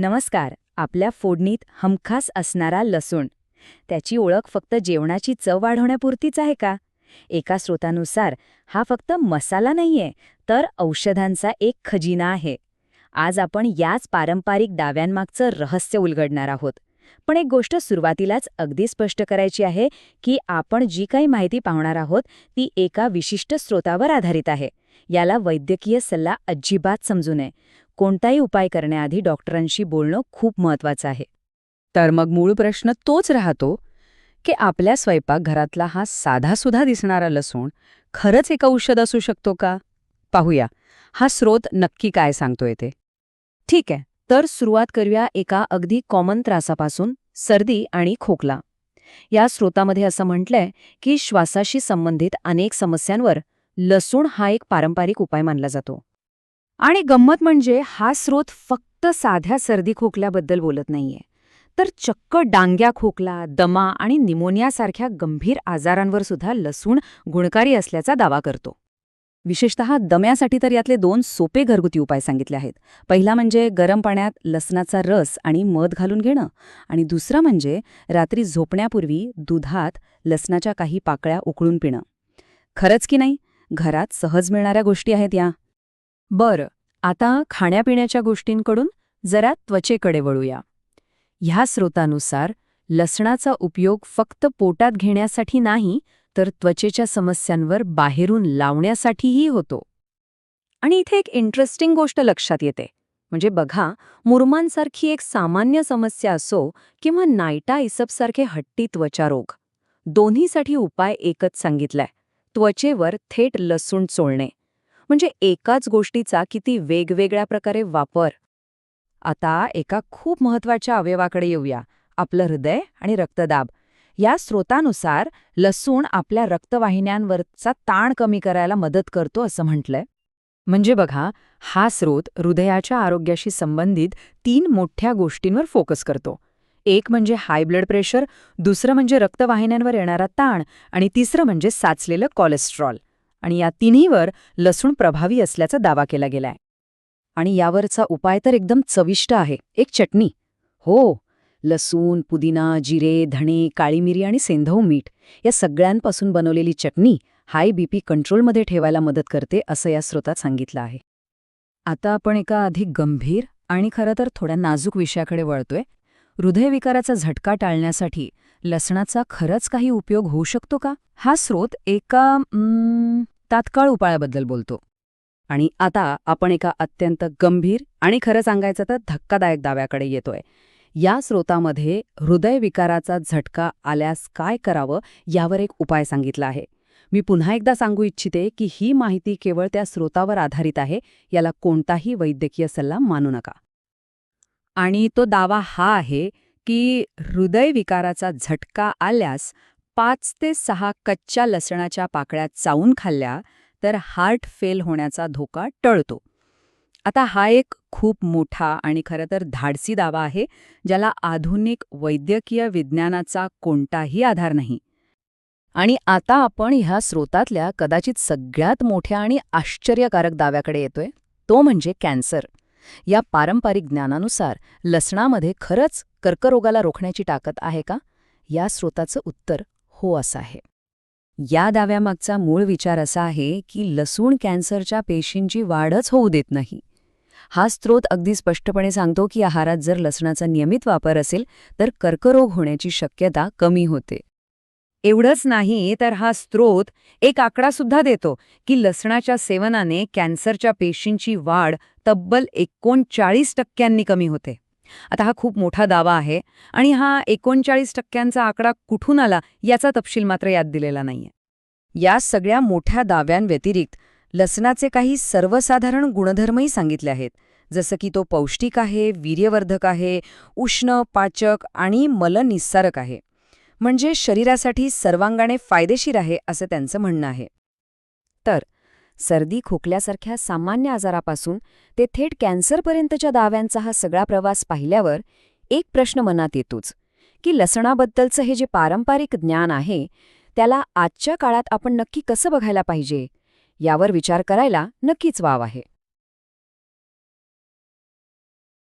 नमस्कार आपल्या फोडणीत हमखास असणारा लसूण. त्याची ओळख फक्त जेवणाची चव वाढवण्यापुरतीच आहे का? एका स्रोतानुसार हा फक्त मसाला नाहीये तर औषधांचा एक खजिना आहे. आज आपण याच पारंपरिक दाव्यांमागचं रहस्य उलगडणार आहोत. पण एक गोष्ट सुरुवातीलाच अगदी स्पष्ट करायची आहे की आपण जी काही माहिती पाहणार आहोत ती एका विशिष्ट स्रोतावर आधारित आहे. याला वैद्यकीय सल्ला अजिबात समजू नये. कोणताही उपाय करण्याआधी डॉक्टरांशी बोलणं खूप महत्वाचं आहे. तर मग मूळ प्रश्न तोच राहतो की आपल्या स्वयंपाकघरातला हा साधासुधा दिसणारा लसूण खरंच एक औषध असू शकतो का? पाहूया. हा स्रोत नक्की काय सांगतोय ते ठीक आहे तर सुरुवात करूया एका अगदी कॉमन त्रासापासून सर्दी आणि खोकला. या स्रोतामध्ये असं म्हटलंय की श्वासाशी संबंधित अनेक समस्यांवर लसूण हा एक पारंपरिक उपाय मानला जातो. आणि गंमत म्हणजे हा स्रोत फक्त साध्या सर्दी खोकल्याबद्दल बोलत नाहीये. तर चक्क डांग्या खोकला दमा आणि निमोनियासारख्या गंभीर आजारांवर सुद्धा लसूण गुणकारी असल्याचा दावा करतो. विशेषतः दम्यासाठी तर यातले दोन सोपे घरगुती उपाय सांगितले आहेत. पहिला म्हणजे गरम पाण्यात लसणाचा रस आणि मध घालून घेणं आणि दुसरं म्हणजे रात्री झोपण्यापूर्वी दुधात लसणाच्या काही पाकळ्या उकळून पिणं. खरंच की नाही? घरात सहज मिळणाऱ्या गोष्टी आहेत या. बरं आता खाण्यापिण्याच्या गोष्टींकडून जरा त्वचेकडे वळूया. ह्या स्रोतानुसार लसणाचा उपयोग फक्त पोटात घेण्यासाठी नाही तर त्वचेच्या समस्यांवर बाहेरून लावण्यासाठीही होतो. आणि इथे एक इंटरेस्टिंग गोष्ट लक्षात येते. म्हणजे बघा मुरमांसारखी एक सामान्य समस्या असो किंवा नायटा इसपसारखे हट्टी त्वचा रोग दोन्हीसाठी उपाय एकच सांगितलाय. त्वचेवर थेट लसूण चोळणे. म्हणजे एकाच गोष्टीचा किती वेगवेगळ्या प्रकारे वापर. आता एका खूप महत्त्वाच्या अवयवाकडे येऊया. आपलं हृदय आणि रक्तदाब. या स्रोतानुसार लसूण आपल्या रक्तवाहिन्यांवरचा ताण कमी करायला मदत करतो असं म्हटलंय. म्हणजे बघा हा स्रोत हृदयाच्या आरोग्याशी संबंधित तीन मोठ्या गोष्टींवर फोकस करतो. एक म्हणजे हाय ब्लड प्रेशर दुसरं म्हणजे रक्तवाहिन्यांवर येणारा ताण आणि तिसरं म्हणजे साचलेलं कोलेस्ट्रॉल. आणि या तिन्हीवर लसूण प्रभावी असल्याचा दावा केला गेलाय. आणि यावरचा उपाय तर एकदम चविष्ट आहे एक चटणी. हो लसूण पुदिना जिरे धणे काळी मिरी आणि सेंधव मीठ या सगळ्यांपासून बनवलेली चटणी हाय बीपी कंट्रोलमध्ये ठेवायला मदत करते असं या स्रोतात सांगितलं आहे. आता आपण एका अधिक गंभीर आणि खरं तर थोड्या नाजूक विषयाकडे वळतोय. हृदयविकाराचा झटका टाळण्यासाठी लसणाचा खरंच काही उपयोग होऊ शकतो का? हा स्रोत एका तात्काळ उपायाबद्दल बोलतो. आणि आता आपण एका अत्यंत गंभीर आणि खरं सांगायचं तर धक्कादायक दाव्याकडे येतोय. या स्रोतामध्ये हृदयविकाराचा झटका आल्यास काय करावं यावर एक उपाय सांगितला आहे. मी पुन्हा एकदा सांगू इच्छिते की ही माहिती केवळ त्या स्रोतावर आधारित आहे याला कोणताही वैद्यकीय सल्ला मानू नका. आणि तो दावा हा आहे की हृदयविकाराचा झटका आल्यास पाच ते सहा कच्च्या लसणाच्या पाकळ्या चावून खाल्ल्या तर हार्ट फेल होण्याचा धोका टळतो. आता हा एक खूप मोठा आणि खरं तर धाडसी दावा आहे ज्याला आधुनिक वैद्यकीय विज्ञानाचा कोणताही आधार नाही. आणि आता आपण ह्या स्रोतातल्या कदाचित सगळ्यात मोठ्या आणि आश्चर्यकारक दाव्याकडे येतोय तो म्हणजे कॅन्सर. या पारंपरिक ज्ञानानुसार लसणामध्ये खरंच कर्करोगाला रोखण्याची ताकद आहे का? या स्रोताचं उत्तर हो असं आहे. या दाव्यामागचा मूळ विचार असा आहे की लसूण कॅन्सरच्या पेशींची वाढच होऊ देत नाही. हा स्रोत अगदी स्पष्टपणे सांगतो की आहारात जर लसणाचा नियमित वापर असेल तर कर्करोग होण्याची शक्यता कमी होते. एवढंच नाही तर हा स्रोत एक आकडा सुद्धा देतो की लसणाच्या सेवनाने कॅन्सरच्या पेशींची वाढ तब्बल एकोणचाळीस टक्क्यांनी कमी होते. आता हा खूप मोठा दावा आहे आणि हा एकोणचाळीस टक्क्यांचा आकडा कुठून आला याचा तपशील मात्र यात दिलेला नाहीये. या सगळ्या मोठ्या दाव्यांव्यतिरिक्त लसणाचे काही सर्वसाधारण गुणधर्मही सांगितले आहेत जसं की तो पौष्टिक आहे वीर्यवर्धक आहे उष्ण पाचक आणि मलनिस्सारक आहे. म्हणजे शरीरासाठी सर्वांगाने फायदेशीर आहे असं त्यांचं म्हणणं आहे. तर सर्दी खोकल्यासारख्या सामान्य आजारापासून ते थेट कॅन्सरपर्यंतच्या दाव्यांचा हा सगळा प्रवास पाहिल्यावर एक प्रश्न मनात येतोच की लसणाबद्दलचं हे जे पारंपरिक ज्ञान आहे त्याला आजच्या काळात आपण नक्की कसं बघायला पाहिजे? यावर विचार करायला नक्कीच वाव आहे.